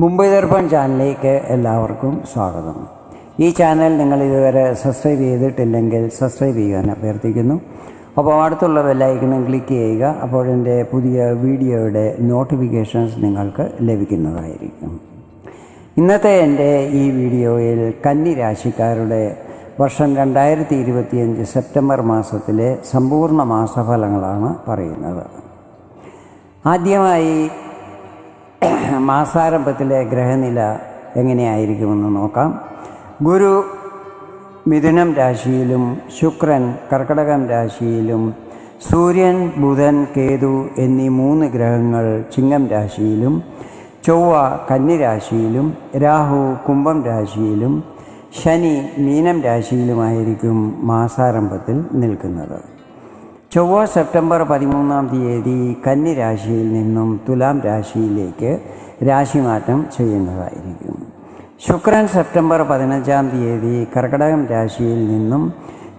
മുംബൈ ദർപ്പൺ ചാനലിലേക്ക് എല്ലാവർക്കും സ്വാഗതം. ഈ ചാനൽ നിങ്ങൾ ഇതുവരെ സബ്സ്ക്രൈബ് ചെയ്തിട്ടില്ലെങ്കിൽ സബ്സ്ക്രൈബ് ചെയ്യാൻ അഭ്യർത്ഥിക്കുന്നു. അപ്പോൾ അടുത്തുള്ള ബെല്ലൈക്കണം ക്ലിക്ക് ചെയ്യുക അപ്പോൾ എന്റെ പുതിയ വീഡിയോയുടെ നോട്ടിഫിക്കേഷൻസ് നിങ്ങൾക്ക് ലഭിക്കുന്നതായിരിക്കും. ഇന്നത്തെ എന്റെ ഈ വീഡിയോയിൽ കന്നി രാശിക്കാരുടെ വർഷം രണ്ടായിരത്തി ഇരുപത്തിയഞ്ച് സെപ്റ്റംബർ മാസത്തിലെ സമ്പൂർണ മാസഫലങ്ങളാണ് പറയുന്നത്. ആദ്യമായി മാസാരംഭത്തിലെ ഗ്രഹനില എങ്ങനെയായിരിക്കുമെന്ന് നോക്കാം. ഗുരു മിഥുനം രാശിയിലും ശുക്രൻ കർക്കടകം രാശിയിലും സൂര്യൻ ബുധൻ കേതു എന്നീ മൂന്ന് ഗ്രഹങ്ങൾ ചിങ്ങം രാശിയിലും ചൊവ്വ കന്നിരാശിയിലും രാഹു കുംഭം രാശിയിലും ശനി മീനം രാശിയിലുമായിരിക്കും മാസാരംഭത്തിൽ നിൽക്കുന്നത്. ചൊവ്വ സെപ്റ്റംബർ പതിമൂന്നാം തീയതി കന്നിരാശിയിൽ നിന്നും തുലാം രാശിയിലേക്ക് രാശിമാറ്റം ചെയ്യുന്നതായിരിക്കും. ശുക്രൻ സെപ്റ്റംബർ പതിനഞ്ചാം തീയതി കർക്കടകം രാശിയിൽ നിന്നും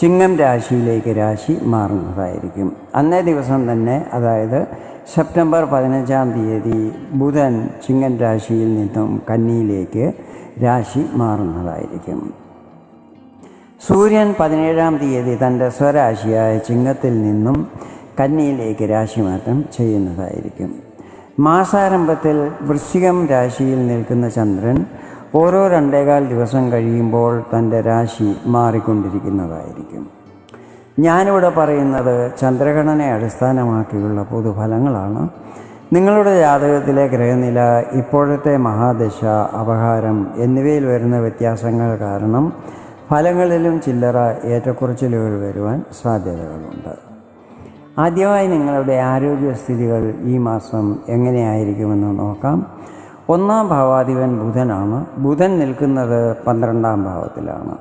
ചിങ്ങം രാശിയിലേക്ക് രാശി മാറുന്നതായിരിക്കും. അന്നേ ദിവസം തന്നെ അതായത് സെപ്റ്റംബർ പതിനഞ്ചാം തീയതി ബുധൻ ചിങ്ങൻ രാശിയിൽ നിന്നും കന്നിയിലേക്ക് രാശി മാറുന്നതായിരിക്കും. സൂര്യൻ പതിനേഴാം തീയതി തന്റെ സ്വരാശിയായ ചിങ്ങത്തിൽ നിന്നും കന്നിയിലേക്ക് രാശിമാറ്റം ചെയ്യുന്നതായിരിക്കും. മാസാരംഭത്തിൽ വൃശ്ചികം രാശിയിൽ നിൽക്കുന്ന ചന്ദ്രൻ ഓരോ രണ്ടേകാൽ ദിവസം കഴിയുമ്പോൾ തന്റെ രാശി മാറിക്കൊണ്ടിരിക്കുന്നതായിരിക്കും. ഞാനിവിടെ പറയുന്നത് ചന്ദ്രഗണനെ അടിസ്ഥാനമാക്കിയുള്ള പൊതുഫലങ്ങളാണ്. നിങ്ങളുടെ ജാതകത്തിലെ ഗ്രഹനില ഇപ്പോഴത്തെ മഹാദശ അപഹാരം എന്നിവയിൽ വരുന്ന വ്യത്യാസങ്ങൾ കാരണം ഫലങ്ങളിലും ചില്ലറ ഏറ്റക്കുറച്ചിലുകൾ വരുവാൻ സാധ്യതകളുണ്ട്. ആദ്യമായി നിങ്ങളുടെ ആരോഗ്യസ്ഥിതികൾ ഈ മാസം എങ്ങനെയായിരിക്കുമെന്ന് നോക്കാം. ഒന്നാം ഭാവാധിപൻ ബുധനാണ്. ബുധൻ നിൽക്കുന്നത് പന്ത്രണ്ടാം ഭാവത്തിലാണ്.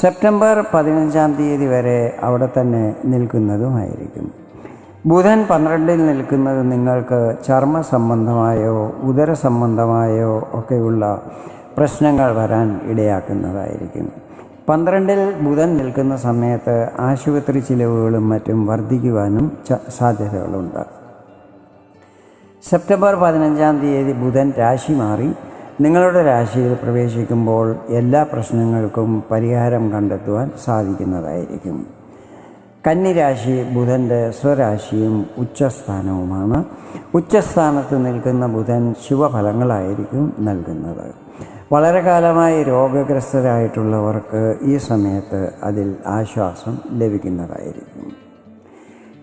സെപ്റ്റംബർ പതിനഞ്ചാം തീയതി വരെ അവിടെ തന്നെ നിൽക്കുന്നതുമായിരിക്കും. ബുധൻ പന്ത്രണ്ടിൽ നിൽക്കുന്നത് നിങ്ങൾക്ക് ചർമ്മ സംബന്ധമായോ ഉദര സംബന്ധമായോ ഒക്കെയുള്ള പ്രശ്നങ്ങൾ വരാൻ ഇടയാക്കുന്നതായിരിക്കും. പന്ത്രണ്ടിൽ ബുധൻ നിൽക്കുന്ന സമയത്ത് ആശുപത്രി ചിലവുകളും മറ്റും വർദ്ധിക്കുവാനും സാധ്യതകളുണ്ട്. സെപ്റ്റംബർ പതിനഞ്ചാം തീയതി ബുധൻ രാശി മാറി. നിങ്ങളുടെ രാശിയിൽ പ്രവേശിക്കുമ്പോൾ എല്ലാ പ്രശ്നങ്ങൾക്കും പരിഹാരം കണ്ടെത്തുവാൻ സാധിക്കുന്നതായിരിക്കും. കന്നിരാശി ബുധന്റെ സ്വരാശിയും ഉച്ചസ്ഥാനവുമാണ്. ഉച്ചസ്ഥാനത്ത് നിൽക്കുന്ന ബുധൻ ശുഭഫലങ്ങളായിരിക്കും നൽകുന്നത്. വളരെ കാലമായി രോഗഗ്രസ്തരായിട്ടുള്ളവർക്ക് ഈ സമയത്ത് അതിൽ ആശ്വാസം ലഭിക്കുന്നതായിരിക്കും.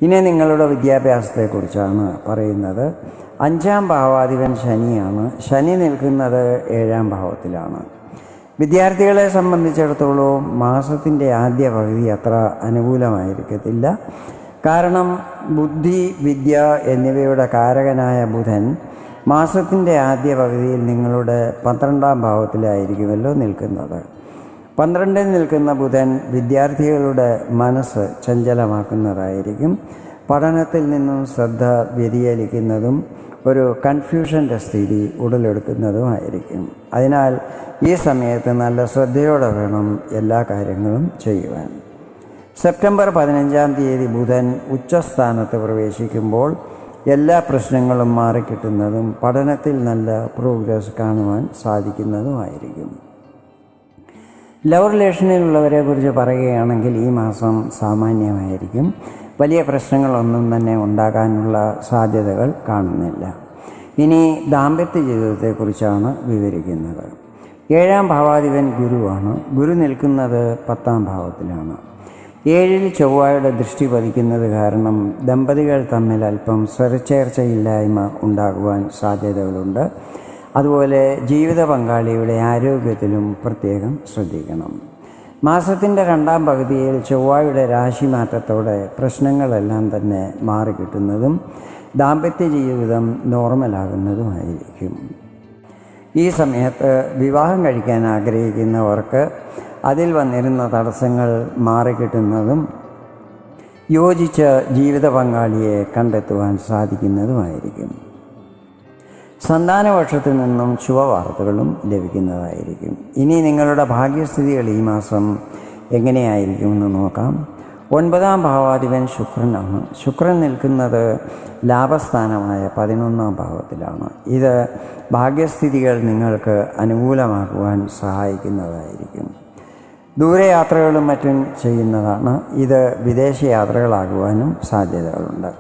ഇനി നിങ്ങളുടെ വിദ്യാഭ്യാസത്തെക്കുറിച്ചാണ് പറയുന്നത്. അഞ്ചാം ഭാവാധിപൻ ശനിയാണ്. ശനി നിൽക്കുന്നത് ഏഴാം ഭാവത്തിലാണ്. വിദ്യാർത്ഥികളെ സംബന്ധിച്ചിടത്തോളം മാസത്തിന്റെ ആദ്യ പകുതി അത്ര അനുകൂലമായിരിക്കത്തില്ല. കാരണം ബുദ്ധി വിദ്യ എന്നിവയുടെ കാരകനായ ബുധൻ മാസത്തിന്റെ ആദ്യ പകുതിയിൽ നിങ്ങളുടെ പന്ത്രണ്ടാം ഭാവത്തിലായിരിക്കുമല്ലോ നിൽക്കുന്നത്. പന്ത്രണ്ടിൽ നിൽക്കുന്ന ബുധൻ വിദ്യാർത്ഥികളുടെ മനസ്സ് ചഞ്ചലമാക്കുന്നതായിരിക്കും. പഠനത്തിൽ നിന്നും ശ്രദ്ധ വ്യതിചലിക്കുന്നതും ഒരു കൺഫ്യൂഷന്റെ സ്ഥിതി ഉടലെടുക്കുന്നതുമായിരിക്കും. അതിനാൽ ഈ സമയത്ത് നല്ല ശ്രദ്ധയോടെ വേണം എല്ലാ കാര്യങ്ങളും ചെയ്യുവാൻ. സെപ്റ്റംബർ പതിനഞ്ചാം തീയതി ബുധൻ ഉച്ചസ്ഥാനത്ത് പ്രവേശിക്കുമ്പോൾ എല്ലാ പ്രശ്നങ്ങളും മാറിക്കിട്ടുന്നതും പഠനത്തിൽ നല്ല പ്രോഗ്രസ് കാണുവാൻ സാധിക്കുന്നതുമായിരിക്കും. ലവ് റിലേഷനിലുള്ളവരെ കുറിച്ച് പറയുകയാണെങ്കിൽ ഈ മാസം സാമാന്യമായിരിക്കും. വലിയ പ്രശ്നങ്ങളൊന്നും തന്നെ ഉണ്ടാകാനുള്ള സാധ്യതകൾ കാണുന്നില്ല. ഇനി ദാമ്പത്യ ജീവിതത്തെക്കുറിച്ചാണ് വിവരിക്കുന്നത്. ഏഴാം ഭാവാധിപൻ ഗുരുവാണ്. ഗുരു നിൽക്കുന്നത് പത്താം ഭാവത്തിലാണ്. ഏഴിൽ ചൊവ്വയുടെ ദൃഷ്ടി പതിക്കുന്നത് കാരണം ദമ്പതികൾ തമ്മിൽ അല്പം സ്വരച്ചേർച്ചയില്ലായ്മ ഉണ്ടാകുവാൻ സാധ്യതകളുണ്ട്. അതുപോലെ ജീവിത പങ്കാളിയുടെ ആരോഗ്യത്തിലും പ്രത്യേകം ശ്രദ്ധിക്കണം. മാസത്തിന്റെ രണ്ടാം പകുതിയിൽ ചൊവ്വായുടെ രാശിമാറ്റത്തോടെ പ്രശ്നങ്ങളെല്ലാം തന്നെ മാറിക്കിട്ടുന്നതും ദാമ്പത്യ ജീവിതം നോർമലാകുന്നതുമായിരിക്കും. ഈ സമയത്ത് വിവാഹം കഴിക്കാൻ ആഗ്രഹിക്കുന്നവർക്ക് അതിൽ വന്നിരുന്ന തടസ്സങ്ങൾ മാറിക്കിട്ടുന്നതും യോജിച്ച ജീവിത പങ്കാളിയെ കണ്ടെത്തുവാൻ സാധിക്കുന്നതുമായിരിക്കും. സന്താനപക്ഷത്തു നിന്നും ശുഭവാർത്തകളും ലഭിക്കുന്നതായിരിക്കും. ഇനി നിങ്ങളുടെ ഭാഗ്യസ്ഥിതികൾ ഈ മാസം എങ്ങനെയായിരിക്കുമെന്ന് നോക്കാം. ഒൻപതാം ഭാവാധിപൻ ശുക്രനാണ്. ശുക്രൻ നിൽക്കുന്നത് ലാഭസ്ഥാനമായ പതിനൊന്നാം ഭാവത്തിലാണ്. ഇത് ഭാഗ്യസ്ഥിതികൾ നിങ്ങൾക്ക് അനുകൂലമാക്കുവാൻ സഹായിക്കുന്നതായിരിക്കും. ദൂരയാത്രകളും മറ്റും ചെയ്യുന്നതാണ്. ഇത് വിദേശ യാത്രകളാകുവാനും സാധ്യതകളുണ്ട്.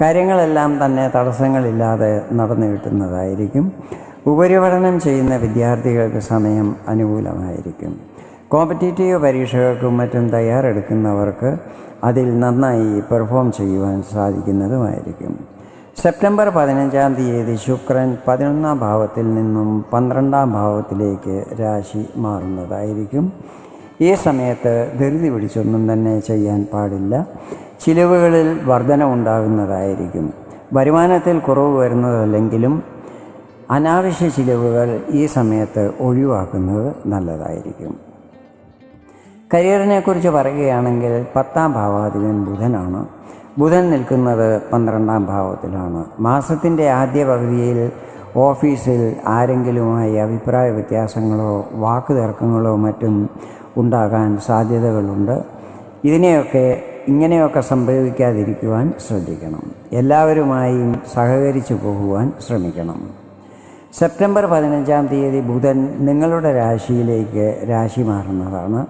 കാര്യങ്ങളെല്ലാം തന്നെ തടസ്സങ്ങളില്ലാതെ നടന്നു കിട്ടുന്നതായിരിക്കും. ഉപരിപഠനം ചെയ്യുന്ന വിദ്യാർത്ഥികൾക്ക് സമയം അനുകൂലമായിരിക്കും. കോമ്പറ്റേറ്റീവ് പരീക്ഷകൾക്കും മറ്റും തയ്യാറെടുക്കുന്നവർക്ക് അതിൽ നന്നായി പെർഫോം ചെയ്യുവാൻ സാധിക്കുന്നതുമായിരിക്കും. സെപ്റ്റംബർ പതിനഞ്ചാം തീയതി ശുക്രൻ പതിനൊന്നാം ഭാവത്തിൽ നിന്നും പന്ത്രണ്ടാം ഭാവത്തിലേക്ക് രാശി മാറുന്നതായിരിക്കും. ഈ സമയത്ത് ധൃതി പിടിച്ചൊന്നും തന്നെ ചെയ്യാൻ പാടില്ല. ചിലവുകളിൽ വർധന ഉണ്ടാകുന്നതായിരിക്കും. വരുമാനത്തിൽ കുറവ് വരുന്നതല്ലെങ്കിലും അനാവശ്യ ചിലവുകൾ ഈ സമയത്ത് ഒഴിവാക്കുന്നത് നല്ലതായിരിക്കും. കരിയറിനെക്കുറിച്ച് പറയുകയാണെങ്കിൽ പത്താം ഭാവാധിപൻ ബുധനാണ്. ബുധൻ നിൽക്കുന്നത് പന്ത്രണ്ടാം ഭാവത്തിലാണ്. മാസത്തിന്റെ ആദ്യ പകുതിയിൽ ഓഫീസിൽ ആരെങ്കിലുമായി അഭിപ്രായ വ്യത്യാസങ്ങളോ വാക്കുതർക്കങ്ങളോ മറ്റും ഉണ്ടാകാൻ സാധ്യതകളുണ്ട്. ഇതിനെയൊക്കെ ഇങ്ങനെയൊക്കെ സംഭവിക്കാതിരിക്കുവാൻ ശ്രദ്ധിക്കണം. എല്ലാവരുമായും സഹകരിച്ചു പോകുവാൻ ശ്രമിക്കണം. സെപ്റ്റംബർ പതിനഞ്ചാം തീയതി ബുധൻ നിങ്ങളുടെ രാശിയിലേക്ക് രാശി മാറുന്നതാണ്.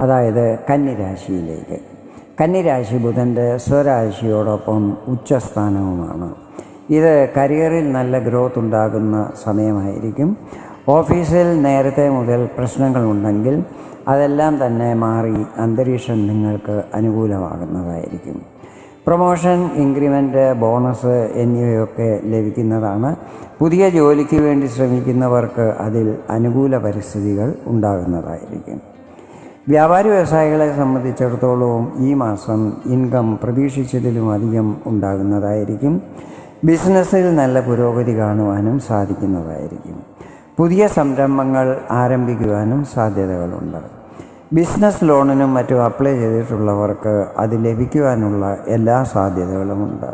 അതായത് കന്നിരാശിയിലേക്ക്. കന്നിരാശി ബുധന്റെ സ്വരാശിയോടൊപ്പം ഉച്ചസ്ഥാനവുമാണ്. ഇത് കരിയറിൽ നല്ല ഗ്രോത്ത് ഉണ്ടാകുന്ന സമയമായിരിക്കും. ഓഫീസിൽ നേരത്തെ മുതൽ പ്രശ്നങ്ങളുണ്ടെങ്കിൽ അതെല്ലാം തന്നെ മാറി അന്തരീക്ഷം നിങ്ങൾക്ക് അനുകൂലമാകുന്നതായിരിക്കും. പ്രൊമോഷൻ ഇൻക്രിമെന്റ് ബോണസ് എന്നിവയൊക്കെ ലഭിക്കുന്നതാണ്. പുതിയ ജോലിക്ക് വേണ്ടി ശ്രമിക്കുന്നവർക്ക് അതിൽ അനുകൂല പരിസ്ഥിതികൾ ഉണ്ടാകുന്നതായിരിക്കും. വ്യാപാരി വ്യവസായികളെ സംബന്ധിച്ചിടത്തോളം ഈ മാസം ഇൻകം പ്രതീക്ഷിച്ചതിലും അധികം ഉണ്ടാകുന്നതായിരിക്കും. ബിസിനസ്സിൽ നല്ല പുരോഗതി കാണുവാനും സാധിക്കുന്നതായിരിക്കും. പുതിയ സംരംഭങ്ങൾ ആരംഭിക്കുവാനും സാധ്യതകളുണ്ട്. ബിസിനസ് ലോണിനും മറ്റും അപ്ലൈ ചെയ്തിട്ടുള്ളവർക്ക് അത് ലഭിക്കുവാനുള്ള എല്ലാ സാധ്യതകളുമുണ്ട്.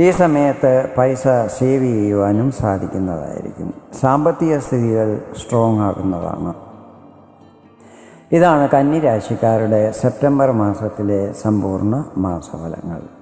ഈ സമയത്ത് പൈസ സേവ് ചെയ്യുവാനും സാധിക്കുന്നതായിരിക്കും. സാമ്പത്തിക സ്ഥിതികൾ സ്ട്രോങ് ആകുന്നതാണ്. ഇതാണ് കന്നിരാശിക്കാരുടെ സെപ്റ്റംബർ മാസത്തിലെ സമ്പൂർണ മാസഫലങ്ങൾ.